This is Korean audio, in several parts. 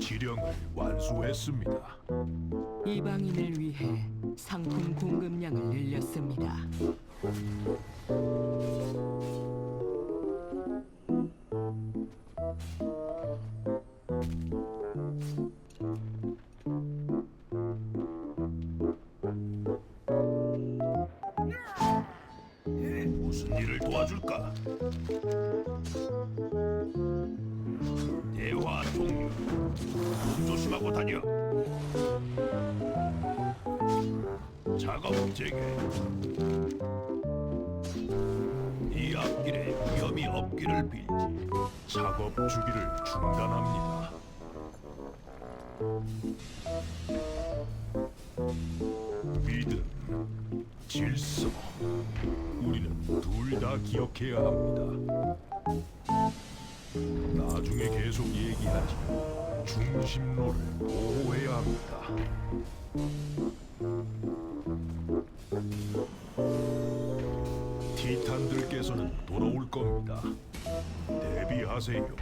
지령을 완수했습니다. 이방인을 위해 상품 공급량을 늘렸습니다. 조심하고 다녀. 작업 재개. 이 앞길에 위험이 없기를 빌지. 작업 주기를 중단합니다. 믿음, 질서. 우리는 둘 다 기억해야 합니다. 나중에 계속 얘기하지. 중심로를 보호해야 합니다. 티탄들께서는 돌아올 겁니다. 대비하세요.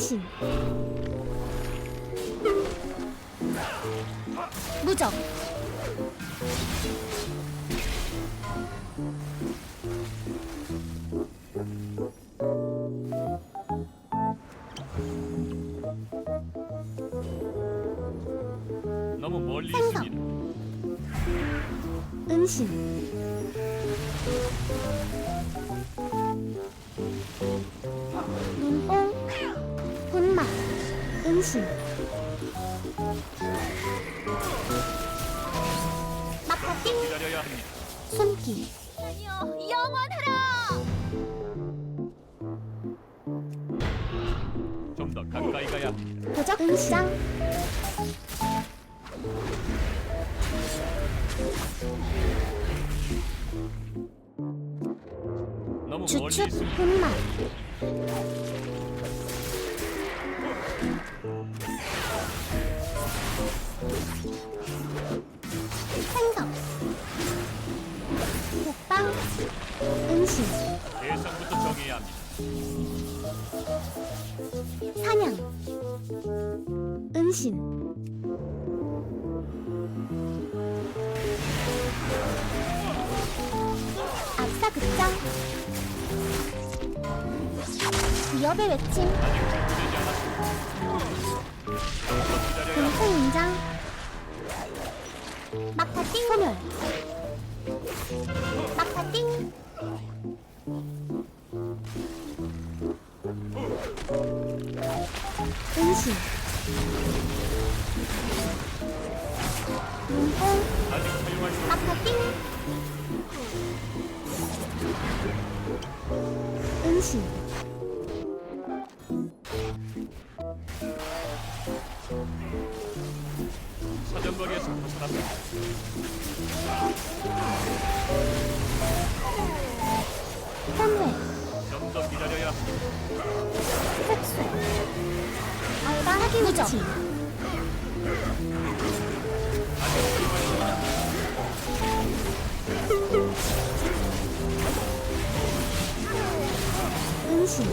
은신 무적 은신 막바띵 기다려야 합니다. 손길 좀더 가까이 가야 합니다. 도적 은장 너무 멀리 주축 있습니다. 생각 독방 은신 대상부터 정해야 합니다. 사냥 은신 압사 극장 위협의 외침 아직 준비되지. 공포 인장 막타띵. 소멸 막타띵. 은신. 눈뽕 아직 사용할 끝났네. 현무 좀 더 기다려야 특수 안방하기 무적 은신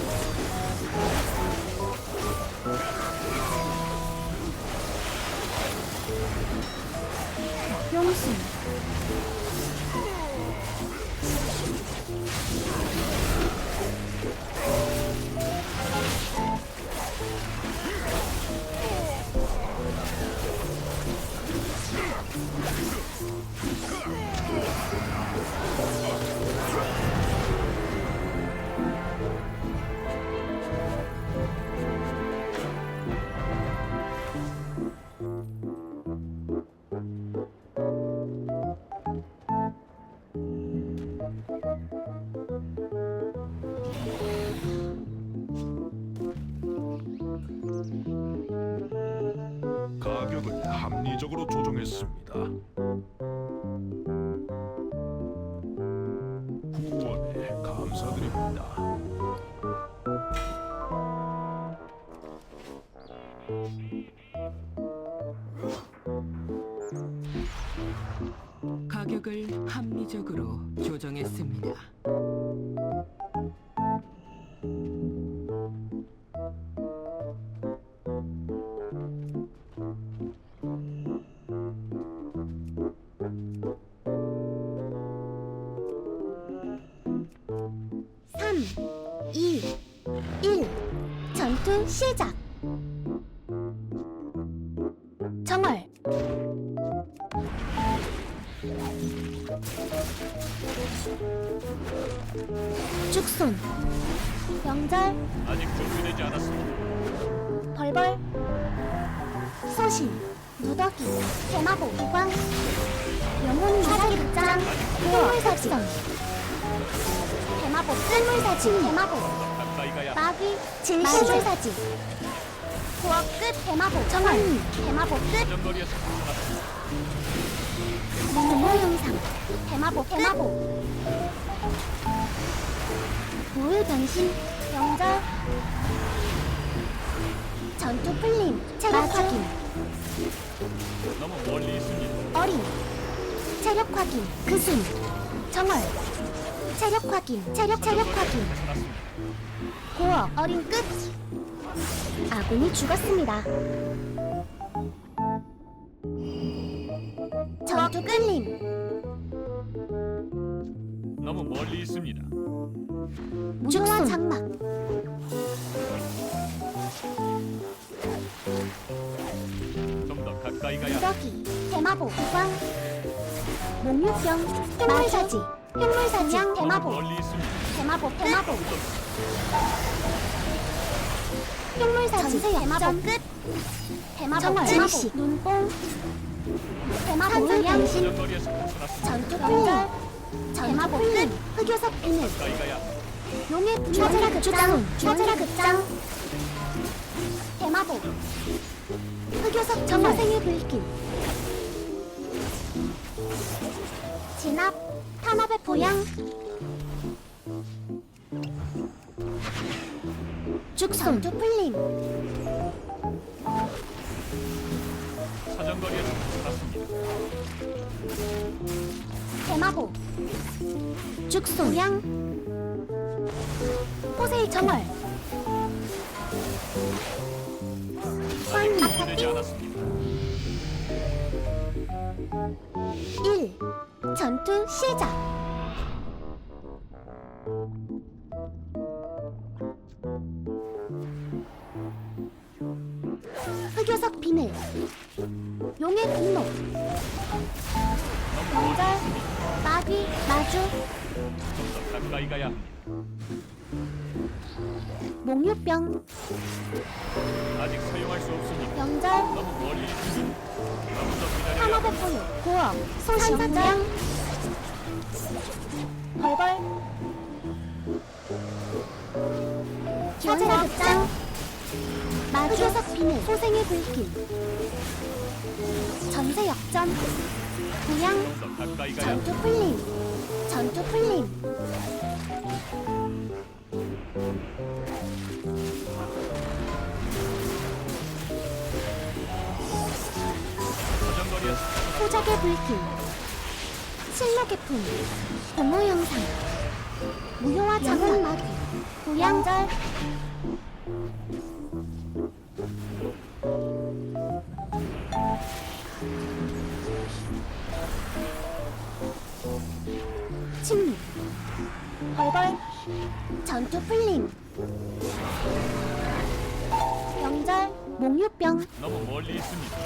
조정했습니다. 후원에 감사드립니다. 가격을 합리적으로 조정했습니다. 전투 시작. 정월. 죽손. 명절. 아직 준비되지 않았습니다. 벌벌. 소신. 무더기. 대마보. 기광. 영혼 사기 극장. 해물사진. 대마보. 쓸물사진. 대마보. 마귀 진실사지 부엌 끝 대마보 정원 대마보 끝. 공모 영상. 대마보 대마보 우울 변신. 명절 전투 풀림. 체력 확인. 너무 멀리 있습니다. 어린. 체력 확인. 그순. 정월 체력 확인 체력 체력 확인. 고어 어린 끝. 아군이 죽었습니다. 전투 끌림 너무 멀리 있습니다. 무조와 장막. 좀 더 가까이 가야. 무더기 대마보 구광 목욕병 흉물사지 너무 대마보. 대마보 대마보 흉물사지 대마보 끝. 대마보 끝 눈뽕. 대마보 벗어났습니다. 전투 풀림 대마보 끝. 흑요석 비늘. 용의 찾아라 극장. 찾아라 극장. 대마보 흑요석 정화생의 불길. 진압 탄압의 보양 죽손 두풀림 사정거리에서 벗어났습니다. 대마보 죽손 보양 호세의 정월 황 준비되지 않았습니다. 1. 전투 시작. 흑요석 비늘. 용의 분노. 있습니다. 마귀 마주. 가까이 가야 합니다. 몽유병. 아직 사용할 수 없습니다. 명절. 너무 멀리 더 포효. 고어. 소신장. 벌벌. 찾아라 극장. 마주석 비늘. 소생의 불길. 전세 역전. 부양. 좀더 가까이 가야 합니다. 전투 풀림 전투 풀림 조작의 불길 실록의 품 공모 영상 무효와 장은 마귀 고양절 침묵 벌벌 전투 풀림 영절 몽유병 너무 멀리 있습니다.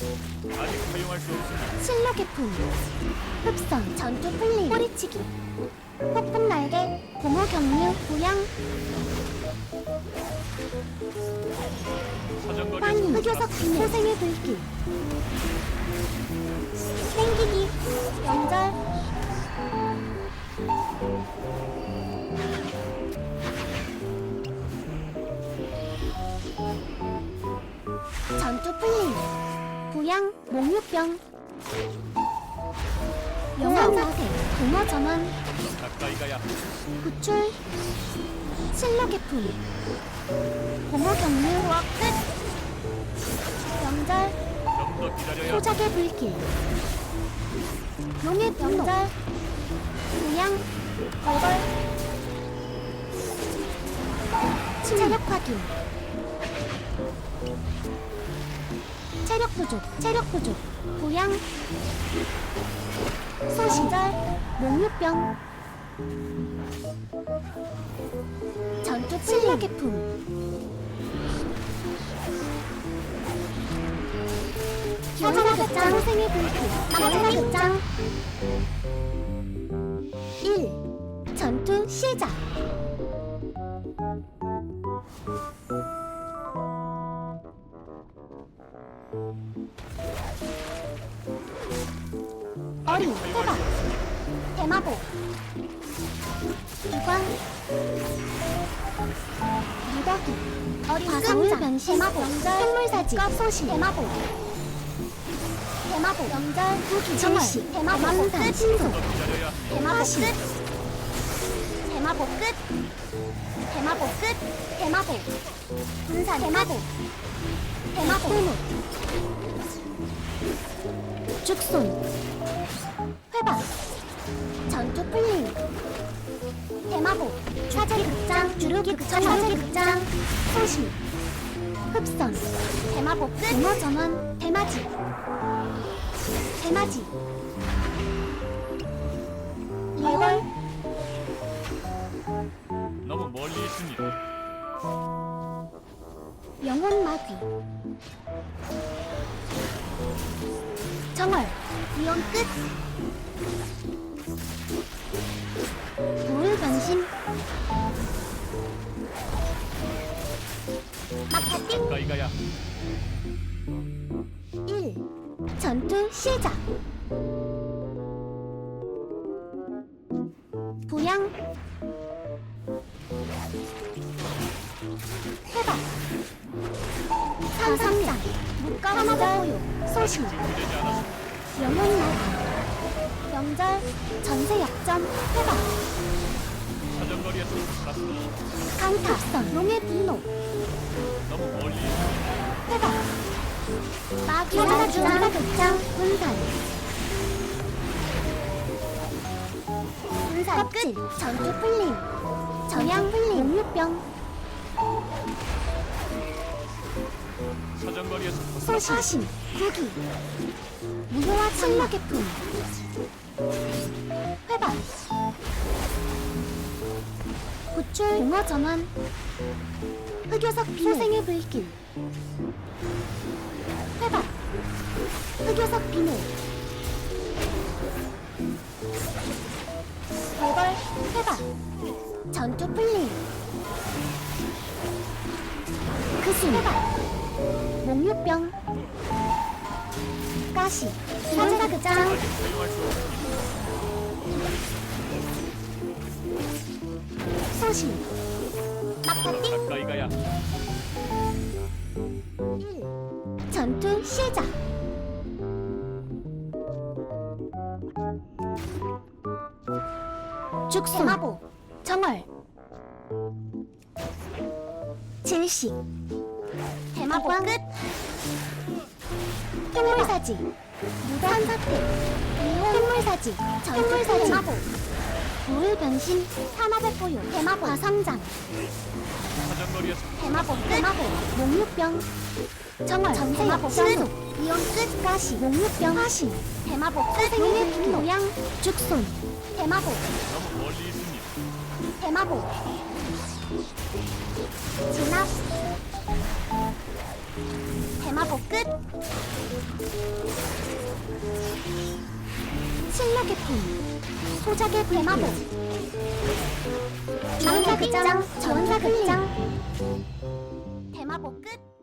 아직 사용할 수 없습니다. 실록의 품 흡선 전투 풀림 꼬리치기 폭풍 날개 고모 경류 고양 사정거리에서 빵이 흑요석 비늘 소생의 불길 땡기기 영절 전투 풀림 부양 몽유병. 가까이 가야 구출 실록의 품. 공허 경류 끝 영절 좀더 기다려야 소작의 불길. 용의 병절 부양 벌벌. 체력 확인 체력 부족 체력 부족. 부양. 소시절 몽유병. 전투 실력의 품. 사자가 극장 소생의 불길 사자가 극장 1 전투 시작 해박 대마보. 유광 무더기 어린 변신. 대마보. 생물사지 소시 대마보. 대마보. 영절 무기. 정시 대마보 만산 신속. 대마보 끝. 대마보 끝. 대마보 끝. 대마보 분산 대마보. 대마보. 죽손 회박 전투 풀림 대마보 사제리 극장 주르기 극장 사제리 극장 소시. 흡선. 대마보 끝. 공허 전원 대마지. 대마지. 이월. 너무 멀리 있습니다. 영혼 마귀. 정월. 위험 끝 불 변신 가야. 1 전투 시작. 부양. 해박 묶어하나자 보유 소시 준비되지 않았습니다. 영혼 나기 명절 전세 역전 해박 사정거리에서 살았습니다. 강타 용의 분노 너무 멀리. 해박 마귀 사자 주사 극장 분산 분산 끝 전투 풀림. 전양 풀림. 사정거리에서 벗어나 소시신 구기. 무효와 침묵의 품 회박 구출 공허 전환 흑요석 비늘 소생의 불길 전투 시작. 죽순 대마보. 정월. 질식 대마보 끝. 흉물사지. 무단. 사태. 생물사지. 전물사지. 대마보 우울 변신 산업의 포효 대마보 화성장. 대마보 대마보 목육병. 정월 전세마보 신속 이온 끝 가시. 목육병. 화신 대마보 사생의 분노 양 죽손. 대마보. 너무 멀리 있습니다. 대마보. 진압. 대마보 끝 실력의 품 소작의 대마보 지원사 극장 지원사 극장. 대마보 끝